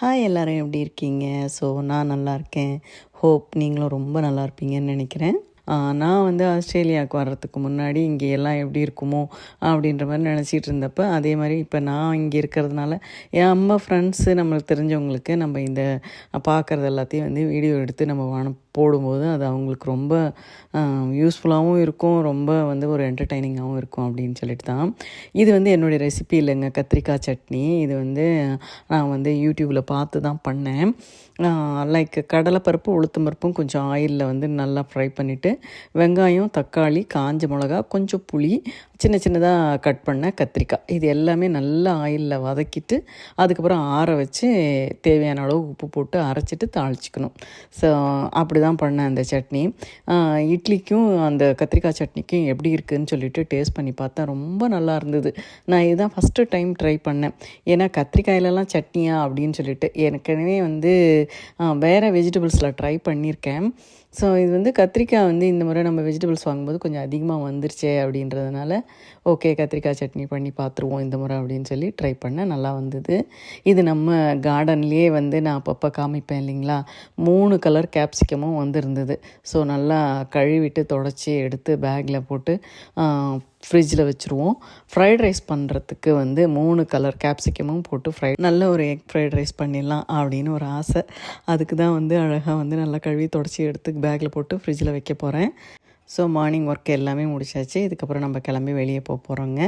Hi எல்லோரும் எப்படி இருக்கீங்க? ஸோ நான் நல்லா இருக்கேன். ஹோப் நீங்களும் ரொம்ப நல்லா இருப்பீங்கன்னு நினைக்கிறேன். நான் வந்து ஆஸ்திரேலியாவுக்கு வர்றதுக்கு முன்னாடி இங்கே எல்லாம் எப்படி இருக்குமோ அப்படின்ற மாதிரி நினச்சிட்டு இருந்தப்போ அதே மாதிரி இப்போ நான் இங்கே இருக்கிறதுனால என் அம்மா ஃப்ரெண்ட்ஸு நம்மளுக்கு தெரிஞ்சவங்களுக்கு நம்ம இந்த பார்க்குறது எல்லாத்தையும் வந்து வீடியோ எடுத்து நம்ம வான போடும்போது அது அவங்களுக்கு ரொம்ப யூஸ்ஃபுல்லாகவும் இருக்கும் ரொம்ப வந்து ஒரு என்டர்டைனிங்காகவும் இருக்கும் அப்படின்னு சொல்லிட்டு தான். இது வந்து என்னுடைய ரெசிபி இல்லைங்க கத்திரிக்காய் சட்னி. இது வந்து நான் வந்து யூடியூப்பில் பார்த்து தான் பண்ணேன். லைக் கடலைப்பருப்பு உளுத்தம் பருப்பும் கொஞ்சம் ஆயிலில் வந்து நல்லா ஃப்ரை பண்ணிவிட்டு வெங்காயம் தக்காளி காஞ்ச மிளகா கொஞ்சம் புளி சின்ன சின்னதாக கட் பண்ண கத்திரிக்காய். இது எல்லாமே நல்லா ஆயிலில் வதக்கிட்டு அதுக்கப்புறம் ஆற வச்சு தேவையான அளவு உப்பு போட்டு அரைச்சிட்டு தாளிச்சிக்கணும். ஸோ அப்படி தான் பண்ணேன் அந்த சட்னி. இட்லிக்கும் அந்த கத்திரிக்காய் சட்னிக்கும் எப்படி இருக்குதுன்னு சொல்லிட்டு டேஸ்ட் பண்ணி பார்த்தேன் ரொம்ப நல்லா இருந்தது. நான் இதுதான் ஃபஸ்ட்டு டைம் ட்ரை பண்ணேன். ஏன்னா கத்திரிக்காயிலலாம் சட்னியா அப்படின்னு சொல்லிட்டு ஏற்கனவே வந்து வேறு வெஜிடபிள்ஸில் ட்ரை பண்ணியிருக்கேன். ஸோ இது வந்து கத்திரிக்காய் வந்து இந்த முறை நம்ம வெஜிடபிள்ஸ் வாங்கும்போது கொஞ்சம் அதிகமாக வந்துருச்சே அப்படின்றதுனால ஓகே கத்திரிக்காய் சட்னி பண்ணி பார்த்துருவோம் இந்த முறை அப்படின்னு சொல்லி ட்ரை பண்ணேன். நல்லா வந்தது. இது நம்ம கார்டன்லேயே வந்து நான் அப்பப்போ காமிப்பேன் இல்லைங்களா? மூணு கலர் கேப்சிகமும் வந்திருந்தது. ஸோ நல்லா கழுவிட்டு தொடச்சி எடுத்து பேக்கில் போட்டு ஃப்ரிட்ஜில் வச்சுருவோம். ஃப்ரைட் ரைஸ் பண்ணுறதுக்கு வந்து மூணு கலர் கேப்சிகமும் போட்டு ஃப்ரை நல்ல ஒரு எக் ஃப்ரைட் ரைஸ் பண்ணிடலாம் அப்படின்னு ஒரு ஆசை. அதுக்கு தான் வந்து அழகாக வந்து நல்லா கழுவி தொடச்சி எடுத்து பேக்கில் போட்டு ஃப்ரிட்ஜில் வைக்க போகிறேன் ஸோ மார்னிங் ஒர்க் எல்லாமே முடிச்சாச்சு இதுக்கப்புறம் நம்ம கிளம்பி வெளியே போக போகிறோங்க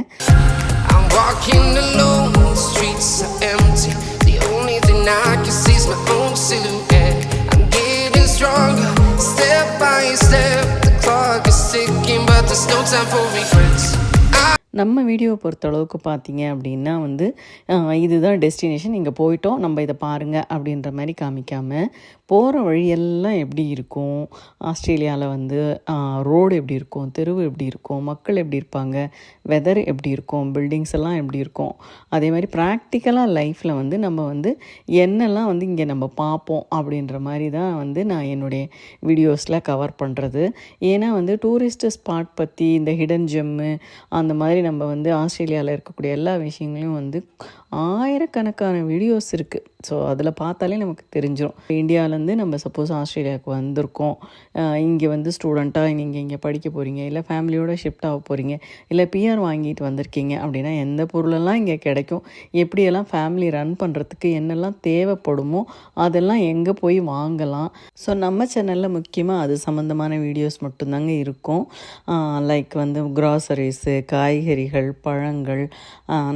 நம்ம வீடியோவை பொறுத்த அளவுக்கு பார்த்தீங்க அப்படின்னா வந்து இதுதான் டெஸ்டினேஷன் இங்கே போயிட்டோம் நம்ம இதை பாருங்கள் அப்படின்ற மாதிரி காமிக்காமல் போகிற வழியெல்லாம் எப்படி இருக்கும்? ஆஸ்திரேலியாவில் வந்து ரோடு எப்படி இருக்கும்? தெருவு எப்படி இருக்கும்? மக்கள் எப்படி இருப்பாங்க? வெதர் எப்படி இருக்கும்? பில்டிங்ஸ் எல்லாம் எப்படி இருக்கும்? அதே மாதிரி ப்ராக்டிக்கலாக லைஃப்பில் வந்து நம்ம வந்து என்னெல்லாம் வந்து இங்கே நம்ம பார்ப்போம் அப்படின்ற மாதிரி தான் வந்து நான் என்னுடைய வீடியோஸில் கவர் பண்ணுறது ஏன்னா வந்து டூரிஸ்ட் ஸ்பாட் பற்றி இந்த ஹிடன் ஜெம்மு அந்த மாதிரி நம்ம வந்து ஆஸ்திரேலியாவில் இருக்கக்கூடிய எல்லா விஷயங்களையும் வந்து ஆயிரக்கணக்கான வீடியோஸ் இருக்குது ஸோ அதில் பார்த்தாலே நமக்கு தெரிஞ்சிடும் இந்தியாவிலேருந்து வந்து நம்ம சப்போஸ் ஆஸ்திரேலியாவுக்கு வந்திருக்கோம். இங்கே வந்து ஸ்டூடெண்ட்டாக நீங்கள் இங்கே படிக்க போகிறீங்க இல்லை ஃபேமிலியோட ஷிஃப்ட் ஆக போகிறீங்க இல்லை பிஆர் வாங்கிட்டு வந்திருக்கீங்க அப்படின்னா எந்த பொருளெல்லாம் இங்கே கிடைக்கும் எப்படியெல்லாம் ஃபேமிலி ரன் பண்ணுறதுக்கு என்னெல்லாம் தேவைப்படுமோ அதெல்லாம் எங்கே போய் வாங்கலாம். ஸோ நம்ம சேனலில் முக்கியமாக அது சம்மந்தமான வீடியோஸ் மட்டும்தாங்க இருக்கும். லைக் வந்து க்ராசரிஸு காய்கறிகள் பழங்கள்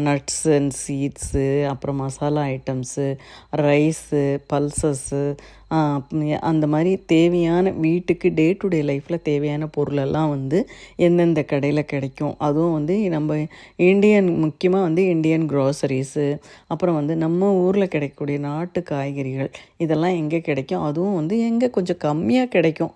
நட்ஸ் அண்ட் சீட்ஸு அப்புறம் மசாலா ஐட்டம்ஸு ரைஸு பல்சஸ்ஸு அந்த மாதிரி தேவையான வீட்டுக்கு டே டு டே லைஃப்பில் தேவையான பொருளெல்லாம் வந்து எந்தெந்த கடையில் கிடைக்கும். அதுவும் வந்து நம்ம இந்தியன் முக்கியமாக வந்து இந்தியன் க்ராசரிஸு அப்புறம் வந்து நம்ம ஊரில் கிடைக்கக்கூடிய நாட்டு காய்கறிகள் இதெல்லாம் எங்கே கிடைக்கும்? அதுவும் வந்து எங்கே கொஞ்சம் கம்மியாக கிடைக்கும்.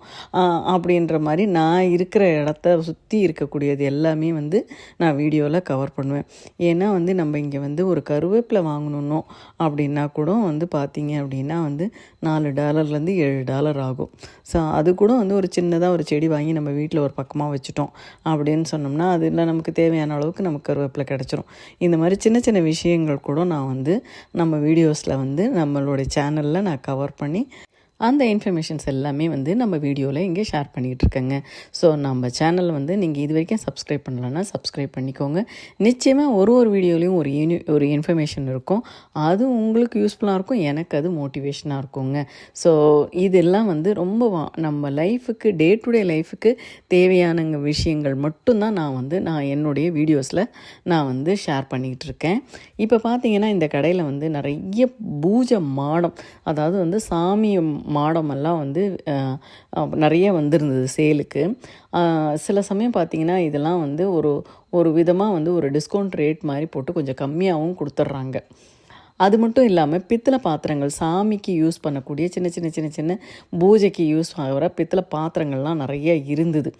அப்படின்ற மாதிரி நான் இருக்கிற இடத்த சுற்றி இருக்கக்கூடியது எல்லாமே வந்து நான் வீடியோவில் கவர் பண்ணுவேன். ஏன்னா வந்து நம்ம இங்கே வந்து ஒரு கருவேப்பிலை வாங்கணுன்னோ அப்படின்னா கூட வந்து பார்த்தீங்க அப்படின்னா வந்து நாலு டாலர்லேருந்து ஏழு டாலர் ஆகும். ஸோ அது கூட வந்து ஒரு சின்னதாக ஒரு செடி வாங்கி நம்ம வீட்டில் ஒரு பக்கமாக வச்சுட்டோம் அப்படின்னு சொன்னோம்னா அதில் நமக்கு தேவையான அளவுக்கு நமக்கு கருவேப்பிலை கிடச்சிரும். இந்த மாதிரி சின்ன சின்ன விஷயங்கள் கூட நான் வந்து நம்ம வீடியோஸில் வந்து நம்மளுடைய சேனலில் நான் கவர் பண்ணி அந்த இன்ஃபர்மேஷன்ஸ் எல்லாமே வந்து நம்ம வீடியோவில் இங்கே ஷேர் பண்ணிகிட்டு இருக்கேங்க ஸோ நம்ம சேனல் வந்து நீங்கள் இது வரைக்கும் சப்ஸ்கிரைப் பண்ணலன்னா சப்ஸ்கிரைப் பண்ணிக்கோங்க. நிச்சயமாக ஒரு ஒரு வீடியோலையும் ஒரு யூனி ஒரு இன்ஃபர்மேஷன் இருக்கும். அது உங்களுக்கு யூஸ்ஃபுல்லாக இருக்கும் எனக்கு அது மோட்டிவேஷனாக இருக்குங்க. ஸோ இதெல்லாம் வந்து ரொம்ப வா- நம்ம லைஃபுக்கு டே டு டே லைஃபுக்கு தேவையானங்க விஷயங்கள் மட்டும்தான் நான் வந்து நான் என்னுடைய வீடியோஸில் நான் வந்து ஷேர் பண்ணிக்கிட்டு இருக்கேன் இப்போ பார்த்தீங்கன்னா இந்த கடையில் வந்து நிறைய பூஜை மாடம் அதாவது வந்து சாமி மாடமெல்லாம் வந்து நிறைய வந்திருந்தது சேலுக்கு. சில சமயம் பார்த்தீங்கன்னா இதெல்லாம் வந்து ஒரு ஒரு விதமாக வந்து ஒரு டிஸ்கவுண்ட் ரேட் மாதிரி போட்டு கொஞ்சம் கம்மியாகவும் கொடுத்துட்றாங்க. அது மட்டும் இல்லாமல் பித்தளை பாத்திரங்கள் சாமிக்கு யூஸ் பண்ணக்கூடிய சின்ன சின்ன சின்ன சின்ன பூஜைக்கு யூஸ் ஆகிற பித்தளை பாத்திரங்கள்லாம் நிறைய இருந்தது.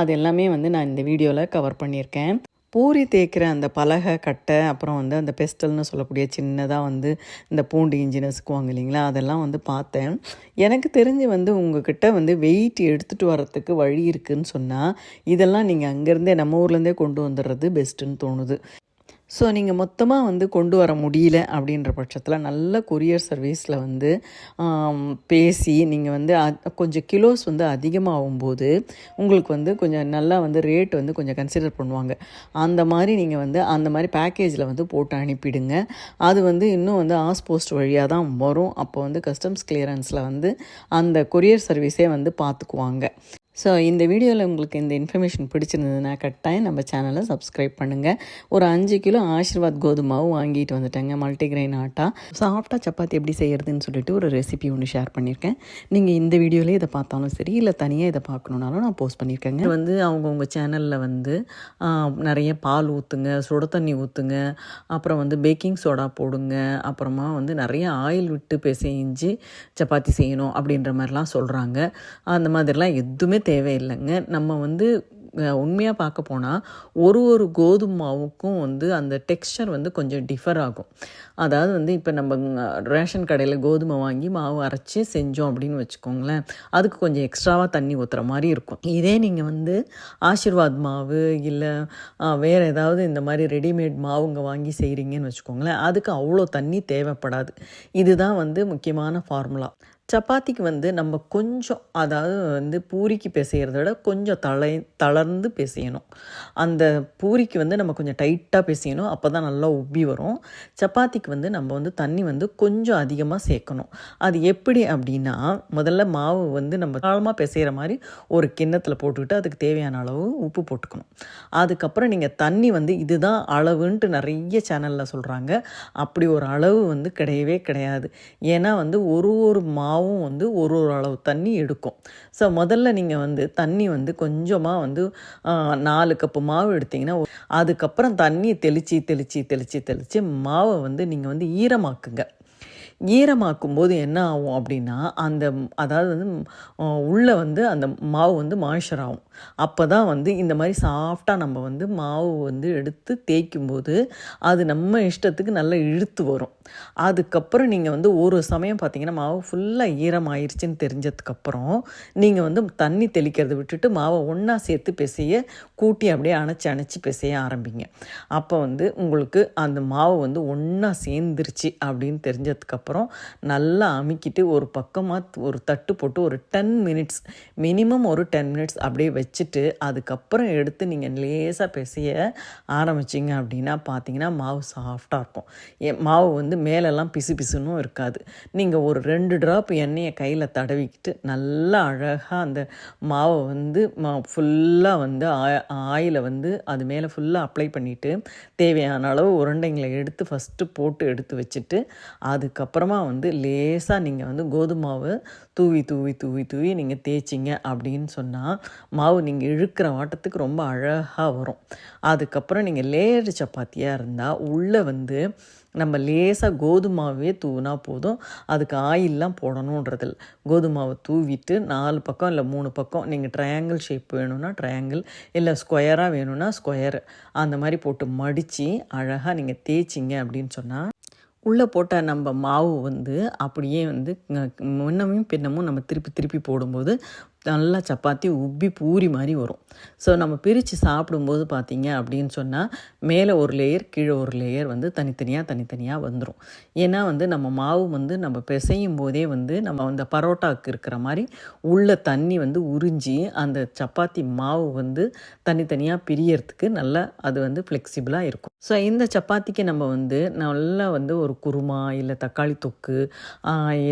அது எல்லாமே வந்து நான் இந்த வீடியோவில் கவர் பண்ணியிருக்கேன். பூரி தேய்க்கிற அந்த பலகை கட்டை அப்புறம் வந்து அந்த பெஸ்டல்னு சொல்லக்கூடிய சின்னதாக வந்து இந்த பூண்டு இஞ்சி நசுக்குவாங்க இல்லைங்களா? அதெல்லாம் வந்து பார்த்தேன். எனக்கு தெரிஞ்சு வந்து உங்ககிட்ட வந்து வெயிட் எடுத்துகிட்டு வரத்துக்கு வழி இருக்குன்னு சொன்னால் இதெல்லாம் நீங்கள் அங்கேருந்தே நம்ம ஊர்லேருந்தே கொண்டு வந்துடுறது பெஸ்ட்டுன்னு தோணுது. ஸோ நீங்கள் மொத்தமாக வந்து கொண்டு வர முடியல அப்படின்ற பட்சத்தில் நல்ல கொரியர் சர்வீஸில் வந்து பேசி நீங்கள் வந்து அ- கொஞ்சம் கிலோஸ் வந்து அதிகமாகும் போது உங்களுக்கு வந்து கொஞ்சம் நல்லா வந்து ரேட் வந்து கொஞ்சம் கன்சிடர் பண்ணுவாங்க. அந்த மாதிரி நீங்கள் வந்து அந்த மாதிரி பேக்கேஜில் வந்து போட்டு அனுப்பிடுங்க. அது வந்து இன்னும் வந்து ஆஸ் போஸ்ட் வழியாக தான் வரும். அப்போ வந்து கஸ்டம்ஸ் கிளியரன்ஸில் வந்து அந்த கொரியர் சர்வீஸே வந்து பார்த்துக்குவாங்க ஸோ இந்த வீடியோவில் உங்களுக்கு இந்த இன்ஃபர்மேஷன் பிடிச்சிருந்ததுன்னா கட்டாயம் நம்ம சேனலை சப்ஸ்கிரைப் பண்ணுங்கள் ஒரு அஞ்சு கிலோ ஆசீர்வாத் கோதுமாவும் வாங்கிட்டு வந்துட்டேங்க மல்டிகிரெயின் ஆட்டா. சாஃப்டாக சப்பாத்தி எப்படி செய்கிறதுன்னு சொல்லிட்டு ஒரு ரெசிபி ஒன்று ஷேர் பண்ணியிருக்கேன் நீங்கள் இந்த வீடியோலேயே இதை பார்த்தாலும் சரி இல்லை தனியாக இதை பார்க்கணுன்னாலும் நான் போஸ்ட் பண்ணியிருக்கேங்க வந்து அவங்கவுங்க சேனலில் வந்து நிறைய பால் ஊற்றுங்க சுட தண்ணி ஊற்றுங்க அப்புறம் வந்து பேக்கிங் சோடா போடுங்க அப்புறமா வந்து நிறைய ஆயில் விட்டு பிசைஞ்சு சப்பாத்தி செய்யணும் அப்படின்ற மாதிரிலாம் சொல்கிறாங்க அந்த மாதிரிலாம் எதுவுமே தேவையில்லைங்க. நம்ம வந்து உண்மையாக பார்க்க போனால் ஒரு ஒரு கோதுமை மாவுக்கும் வந்து அந்த டெக்ஸ்சர் வந்து கொஞ்சம் டிஃபர் ஆகும். அதாவது வந்து இப்போ நம்ம ரேஷன் கடையில் கோதுமை வாங்கி மாவு அரைச்சி செஞ்சோம் அப்படின்னு வச்சுக்கோங்களேன் அதுக்கு கொஞ்சம் எக்ஸ்ட்ராவாக தண்ணி ஊற்றுற மாதிரி இருக்கும். இதே நீங்கள் வந்து ஆஷிர்வாத் மாவு இல்லை வேறு ஏதாவது இந்த மாதிரி ரெடிமேட் மாவுங்க வாங்கி செய்கிறீங்கன்னு வச்சுக்கோங்களேன் அதுக்கு அவ்வளோ தண்ணி தேவைப்படாது. இதுதான் வந்து முக்கியமான ஃபார்முலா சப்பாத்திக்கு வந்து நம்ம கொஞ்சம் அதாவது வந்து பூரிக்கு பிசைகிறத விட கொஞ்சம் தலை தளர்ந்து பிசையணும். அந்த பூரிக்கு வந்து நம்ம கொஞ்சம் டைட்டாக பிசையணும் அப்போ தான் நல்லா உப்பி வரும். சப்பாத்திக்கு வந்து நம்ம வந்து தண்ணி வந்து கொஞ்சம் அதிகமாக சேர்க்கணும். அது எப்படி அப்படின்னா முதல்ல மாவு வந்து நம்ம காலமாக பிசைகிற மாதிரி ஒரு கிண்ணத்தில் போட்டுக்கிட்டு அதுக்கு தேவையான அளவு உப்பு போட்டுக்கணும். அதுக்கப்புறம் நீங்கள் தண்ணி வந்து இதுதான் அளவுன்ட்டு நிறைய சேனலில் சொல்கிறாங்க அப்படி ஒரு அளவு வந்து கிடையவே கிடையாது. ஏன்னா வந்து ஒரு ஒரு மாவு மாவும் வந்து ஒரு ஒரு அளவு தண்ணி எடுக்கும். ஸோ முதல்ல நீங்கள் வந்து தண்ணி வந்து கொஞ்சமாக வந்து நாலு கப்பு மாவு எடுத்தீங்கன்னா அதுக்கப்புறம் தண்ணியை தெளித்து தெளித்து தெளித்து தெளித்து மாவை வந்து நீங்கள் வந்து ஈரமாக்குங்க. ஈரமாக்கும் போது என்ன ஆகும் அப்படின்னா அந்த அதாவது வந்து உள்ளே வந்து அந்த மாவு வந்து மாய்ச்சர் ஆகும். அப்போ தான் வந்து இந்த மாதிரி சாஃப்டாக நம்ம வந்து மாவு வந்து எடுத்து தேய்க்கும் போது அது நம்ம இஷ்டத்துக்கு நல்லா இழுத்து வரும். அதுக்கப்புறம் நீங்கள் வந்து ஒரு சமயம் பார்த்தீங்கன்னா மாவு ஃபுல்லாக ஈரமாயிருச்சுன்னு தெரிஞ்சதுக்கப்புறம் நீங்கள் வந்து தண்ணி தெளிக்கிறத விட்டுட்டு மாவை ஒன்றா சேர்த்து பிசைய கூட்டி அப்படியே அணைச்சி அணைச்சி பிசைய ஆரம்பிங்க. அப்போ வந்து உங்களுக்கு அந்த மாவு வந்து ஒன்றா சேர்ந்துருச்சு அப்படின்னு தெரிஞ்சதுக்கப்புறம் அப்புறம் நல்லா அமுக்கிட்டு ஒரு பக்கமாக ஒரு தட்டு போட்டு ஒரு டென் மினிட்ஸ் மினிமம் ஒரு டென் மினிட்ஸ் அப்படியே வச்சுட்டு அதுக்கப்புறம் எடுத்து நீங்கள் லேசாக பிசைய ஆரம்பிச்சிங்க அப்படின்னா பார்த்தீங்கன்னா மாவு சாஃப்டாக இருக்கும். எ- மாவு வந்து மேலெல்லாம் பிசு பிசுன்னும் இருக்காது. நீங்கள் ஒரு ரெண்டு ட்ராப் எண்ணெயை கையில் தடவிக்கிட்டு நல்லா அழகாக அந்த மாவை வந்து மா ஃபுல்லாக வந்து ஆயிலை வந்து அது மேலே ஃபுல்லாக அப்ளை பண்ணிவிட்டு தேவையான அளவு உருண்டைங்களை எடுத்து ஃபஸ்ட்டு போட்டு எடுத்து வச்சுட்டு அதுக்கப்புறம் அப்புறமா வந்து லேசாக நீங்கள் வந்து கோதுமாவை தூவி தூவி தூவி தூவி நீங்கள் தேய்ச்சிங்க அப்படின்னு சொன்னால் மாவு நீங்கள் இழுக்கிற வாட்டத்துக்கு ரொம்ப அழகாக வரும். அதுக்கப்புறம் நீங்கள் லேயர் சப்பாத்தியாக இருந்தால் உள்ளே வந்து நம்ம லேசாக கோதுமாவே தூவினா போதும். அதுக்கு ஆயில்லாம் போடணுன்றது கோதுமாவை தூவிட்டு நாலு பக்கம் இல்லை மூணு பக்கம் நீங்கள் ட்ரையாங்கிள் ஷேப் வேணும்னா ட்ரையாங்கிள் இல்லை ஸ்கொயராக வேணும்னா ஸ்கொயர் அந்த மாதிரி போட்டு மடித்து அழகாக நீங்கள் தேய்ச்சிங்க அப்படின்னு சொன்னால் உள்ளே போட்ட நம்ம மாவு வந்து அப்படியே வந்து முன்னமும் பின்னமும் நம்ம திருப்பி திருப்பி போடும்போது நல்லா சப்பாத்தி உப்பி பூரி மாதிரி வரும். ஸோ நம்ம பிரித்து சாப்பிடும்போது பார்த்தீங்க அப்படின்னு சொன்னால் மேலே ஒரு லேயர் கீழே ஒரு லேயர் வந்து தனித்தனியாக தனித்தனியாக வந்துடும் ஏன்னா வந்து நம்ம மாவு வந்து நம்ம பிசையும் போதே வந்து நம்ம அந்த பரோட்டாவுக்கு இருக்கிற மாதிரி உள்ள தண்ணி வந்து உறிஞ்சி அந்த சப்பாத்தி மாவு வந்து தனித்தனியாக பிரியறதுக்கு நல்லா அது வந்து ஃப்ளெக்சிபிளாக இருக்கும். ஸோ இந்த சப்பாத்திக்கு நம்ம வந்து நல்லா வந்து ஒரு குருமா இல்லை தக்காளி தொக்கு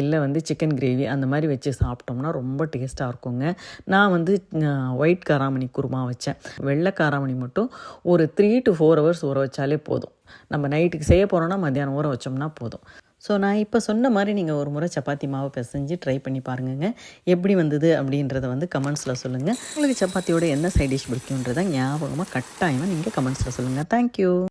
இல்லை வந்து சிக்கன் கிரேவி அந்த மாதிரி வச்சு சாப்பிட்டோம்னா ரொம்ப டேஸ்ட்டாக இருக்கும். இருக்குங்க நான் வந்து ஒயிட் காராமணி குருமா வச்சேன். வெள்ளை காராமணி மட்டும் ஒரு த்ரீ டு ஃபோர் ஹவர்ஸ் ஊற வச்சாலே போதும். நம்ம நைட்டுக்கு செய்ய போகிறோன்னா மத்தியானம் ஊற வச்சோம்னா போதும். ஸோ நான் இப்போ சொன்ன மாதிரி நீங்கள் ஒரு முறை சப்பாத்தி மாவு பிசைஞ்சு ட்ரை பண்ணி பாருங்கங்க. எப்படி வந்தது அப்படின்றத வந்து கமெண்ட்ஸில் சொல்லுங்கள் உங்களுக்கு சப்பாத்தியோட என்ன சைட் டிஷ் பிடிக்குன்றதை ஞாபகமாக கட்டாயமாக நீங்கள் கமெண்ட்ஸில் சொல்லுங்கள் தேங்க்யூ